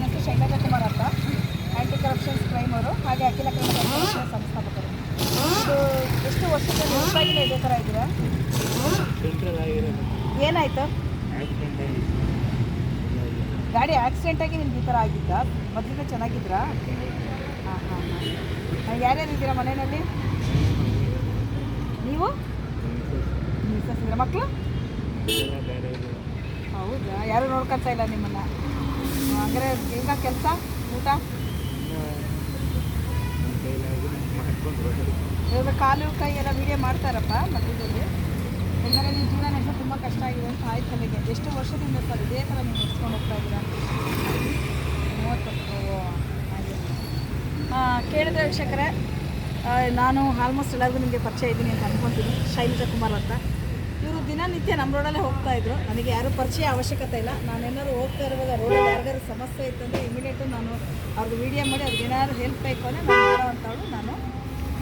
ನನ್ನ ಶೈಲಜಾ ಕುಮಾರ್ ಅಂತ ಆ್ಯಂಟಿ corruptions crime ಅವರು, ಹಾಗೆ ಅಖಿಲ ಫೌಂಡೇಶನ್ ಸಂಸ್ಥಾಪಕರು. ಇದು ಎಷ್ಟು ವರ್ಷದಿಂದ ನಿಜವಾಗಿಯೂ ಇದೇ ಥರ ಇದ್ದೀರಾ ಏನಾಯಿತು? ಗಾಡಿ ಆಕ್ಸಿಡೆಂಟ್ ಆಗಿ ನಿಮ್ಗೆ ಈ ಥರ ಆಗಿದ್ದ ಮೊದಲಿಂದ ಚೆನ್ನಾಗಿದ್ರಾ? ಹಾಂ ಹಾಂ ಹಾಂ. ಯಾರ್ಯಾರು ಇದ್ದೀರಾ ಮನೆಯಲ್ಲಿ? ನೀವು? ಮಕ್ಕಳು? ಹೌದಾ? ಯಾರು ನೋಡ್ಕೊತಾ ಇಲ್ಲ ನಿಮ್ಮನ್ನು? ಈಗ ಕೆಲಸ ಊಟ? ಕಾಲು ಕೈ ಎಲ್ಲ ವೀಡಿಯೋ ಮಾಡ್ತಾರಪ್ಪ ಮಧ್ಯದಲ್ಲಿ. ಯಾಕಂದರೆ ನಿಮ್ಮ ಜೀವನ ನೆನಪು ತುಂಬ ಕಷ್ಟ ಆಗಿದೆ ಅಂತ ಆಯ್ತು ನನಗೆ ಎಷ್ಟು ವರ್ಷದಿಂದ ಸರ್ ಇದೇ ಥರ ನೀವು ನಡೆಸ್ಕೊಂಡು ಹೋಗ್ತಾ ಇದ್ದೀರಾ? ಮೂವತ್ತು ಓ, ಹಾಗೆ. ಕೇಳಿದ್ರೆ ವೀಕ್ಷಕರೇ ನಾನು ಆಲ್ಮೋಸ್ಟ್ ಎಲ್ಲರಿಗೂ ನಿಮಗೆ ಪರಿಚಯ ಇದ್ದೀನಿ ಅಂತ ಅನ್ಕೊತೀನಿ. ಶೈಲಜಾ ಕುಮಾರ್ ಅಂತ. ಇವರು ದಿನನಿತ್ಯ ನಮ್ಮ ರೋಡಲ್ಲೇ ಹೋಗ್ತಾ ಇದ್ರು. ನನಗೆ ಯಾರೂ ಪರಿಚಯ ಅವಶ್ಯಕತೆ ಇಲ್ಲ. ನಾನೇನಾದ್ರು ಹೋಗ್ತಾ ಇರುವಾಗ ರೋಡಲ್ಲಿ ಯಾರಿಗಾರು ಸಮಸ್ಯೆ ಇತ್ತಂದರೆ ಇಮಿಡಿಯೇಟು ನಾನು ಅವ್ರಿಗೆ ವೀಡಿಯೋ ಮಾಡಿ ಅವ್ರಿಗೆ ಏನಾದರೂ ಹೆಲ್ಪ್ ಬೇಕು ಅಂದರೆ ನಾನು ಮಾಡೋವಂಥವಳು ನಾನು.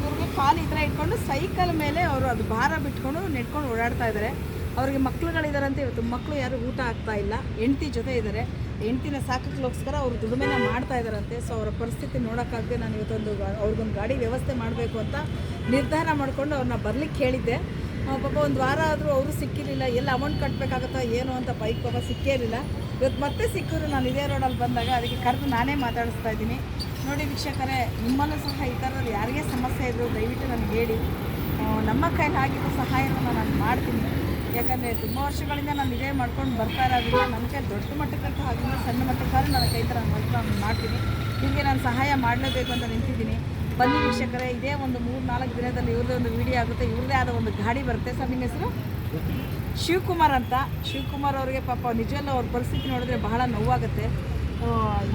ಇವ್ರಿಗೆ ಕಾಲು ಈ ಥರ ಇಟ್ಕೊಂಡು ಸೈಕಲ್ ಮೇಲೆ ಅವರು ಅದು ಭಾರ ಬಿಟ್ಕೊಂಡು ನೆಟ್ಕೊಂಡು ಓಡಾಡ್ತಾ ಇದ್ದಾರೆ ಅವರಿಗೆ ಮಕ್ಳುಗಳಿದಾರಂತೆ, ಇವತ್ತು ಮಕ್ಕಳು ಯಾರು ಊಟ ಆಗ್ತಾ ಇಲ್ಲ. ಹೆಂಡತಿ ಜೊತೆ ಇದ್ದಾರೆ ಹೆಂಡ್ತಿನ ಸಾಕಕ್ಕೋಸ್ಕರ ಅವರು ದುಡಿಮೆನ ಮಾಡ್ತಾ ಇದ್ದಾರಂತೆ ಸೊ ಅವರ ಪರಿಸ್ಥಿತಿ ನೋಡೋಕ್ಕಾಗದೆ ನಾನು ಇವತ್ತೊಂದು ಅವ್ರಿಗೊಂದು ಗಾಡಿ ವ್ಯವಸ್ಥೆ ಮಾಡಬೇಕು ಅಂತ ನಿರ್ಧಾರ ಮಾಡಿಕೊಂಡು ಅವ್ರನ್ನ ಬರಲಿಕ್ಕೆ ಹೇಳಿದ್ದೆ ಪಾಪ ಒಂದು ವಾರ ಆದರೂ ಅವರು ಸಿಕ್ಕಿರಲಿಲ್ಲ, ಎಲ್ಲ ಅಮೌಂಟ್ ಕಟ್ಟಬೇಕಾಗತ್ತೋ ಏನು ಅಂತ ಬೈಕ್ ಪಾಪ ಸಿಕ್ಕೇ ಇರಲಿಲ್ಲ. ಇವತ್ತು ಮತ್ತೆ ಸಿಕ್ಕಿದ್ರು ನಾನು ಇದೇ ರೋಡಲ್ಲಿ ಬಂದಾಗ, ಅದಕ್ಕೆ ಕರೆದು ನಾನೇ ಮಾತಾಡಿಸ್ತಾ ಇದ್ದೀನಿ. ನೋಡಿ ವೀಕ್ಷಕರೇ, ನಿಮ್ಮಲ್ಲೂ ಸಹ ಈ ಥರದಲ್ಲಿ ಯಾರಿಗೇ ಸಮಸ್ಯೆ ಇದ್ದರೂ ದಯವಿಟ್ಟು ನನಗೆ ಹೇಳಿ. ನಮ್ಮ ಕೈಲಿ ಆಗಿರೋ ಸಹಾಯವನ್ನು ನಾನು ಮಾಡ್ತೀನಿ. ಯಾಕಂದರೆ ತುಂಬ ವರ್ಷಗಳಿಂದ ನಾನು ಇದೇ ಮಾಡ್ಕೊಂಡು ಬರ್ತಾ ಇರೋದ್ರಿಂದ ನನ್ನ ಕೈ ದೊಡ್ಡ ಮಟ್ಟಕ್ಕಂತೂ ಆಗಿಲ್ಲ, ಸಣ್ಣ ಮಟ್ಟಕ್ಕಾದ್ರೂ ನನ್ನ ಕೈ ಥರ ನಾನು ಮಾಡ್ತೀನಿ. ನಿಮಗೆ ನಾನು ಸಹಾಯ ಮಾಡಲೇಬೇಕು ಅಂತ ನಿಂತಿದ್ದೀನಿ. ಬನ್ನಿ ವೀಕ್ಷಕರೇ, ಇದೇ ಒಂದು ಮೂರು ನಾಲ್ಕು ದಿನದಲ್ಲಿ ಇವ್ರದ್ದೇ ಒಂದು ವಿಡಿಯೋ ಆಗುತ್ತೆ. ಇವ್ರದೇ ಆದ ಒಂದು ಗಾಡಿ ಬರುತ್ತೆ. ಸರ್, ನಿಮ್ಮ ಹೆಸರು? ಶಿವಕುಮಾರ್ ಅಂತ. ಶಿವಕುಮಾರ್ ಅವರಿಗೆ ಪಾಪ ನಿಜವಲ್ಲೂ ಅವ್ರ ಪರಿಸ್ಥಿತಿ ನೋಡಿದ್ರೆ ಬಹಳ ನೋವಾಗುತ್ತೆ.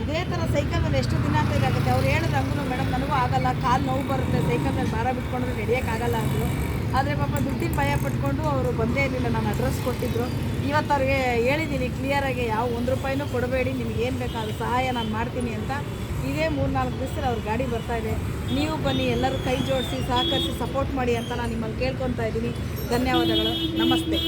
ಇದೇ ಥರ ಸೈಕಲ್ ಮೇಲೆ ಎಷ್ಟು ದಿನ ಅಂತ ಇದಾಗುತ್ತೆ. ಅವ್ರು ಹೇಳಿದ್ರೆ ಹಂಗೂ ಮೇಡಮ್, ನನಗೂ ಆಗಲ್ಲ. ಕಾಲು ನೋವು ಬರುತ್ತೆ. ಸೈಕಲ್ ಮೇಲೆ ಭಾರ ಬಿಟ್ಕೊಂಡ್ರೆ ನಡೆಯೋಕ್ಕಾಗಲ್ಲ ಅಂದರು. ಆದರೆ ಪಾಪ ದುಡ್ಡಿನ ಭಯ ಪಟ್ಕೊಂಡು ಅವರು ಬಂದೇ ಇರಲಿಲ್ಲ, ನಾನು ಅಡ್ರೆಸ್ ಕೊಟ್ಟಿದ್ದರು ಇವತ್ತು ಅವ್ರಿಗೆ ಹೇಳಿದ್ದೀನಿ ಕ್ಲಿಯರಾಗಿ ಯಾವ ಒಂದು ರೂಪಾಯಿನೂ ಕೊಡಬೇಡಿ, ನಿಮ್ಗೆ ಏನು ಬೇಕು ಅದು ಸಹಾಯ ನಾನು ಮಾಡ್ತೀನಿ ಅಂತ. ಇದೇ ಮೂರು ನಾಲ್ಕು ದಿವಸದಲ್ಲಿ ಅವ್ರ ಗಾಡಿ ಬರ್ತಾ ಇದೆ. ನೀವು ಬನ್ನಿ, ಎಲ್ಲರೂ ಕೈ ಜೋಡಿಸಿ, ಸಹಕರಿಸಿ ಸಪೋರ್ಟ್ ಮಾಡಿ ಅಂತ ನಾನು ನಿಮ್ಮಲ್ಲಿ ಕೇಳ್ಕೊತಾ ಇದ್ದೀನಿ. ಧನ್ಯವಾದಗಳು. ನಮಸ್ತೆ.